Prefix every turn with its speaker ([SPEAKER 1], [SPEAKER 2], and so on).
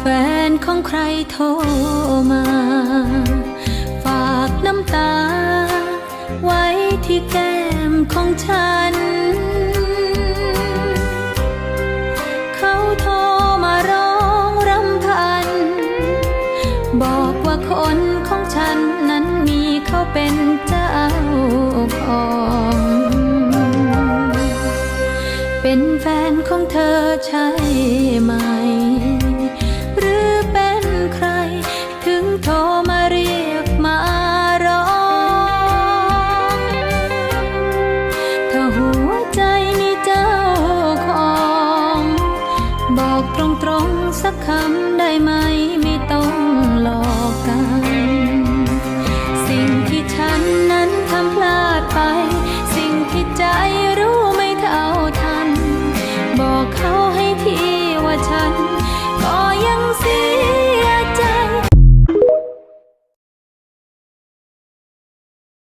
[SPEAKER 1] แฟนของใครโทรมา ฝากน้ำตา ไว้ที่แก้มของฉัน เขาโทรมาร้องรำพัน บอกว่าคนของฉันนั้นมีเขาเป็นเจ้าของเป็นแฟนของเธอใช่ ตรงสักคำได้ไหมไม่ต้องหลอกกัน สิ่งที่ฉันนั้นทำพลาดไป สิ่งที่ใจรู้ไม่เท่าทัน บอกเขา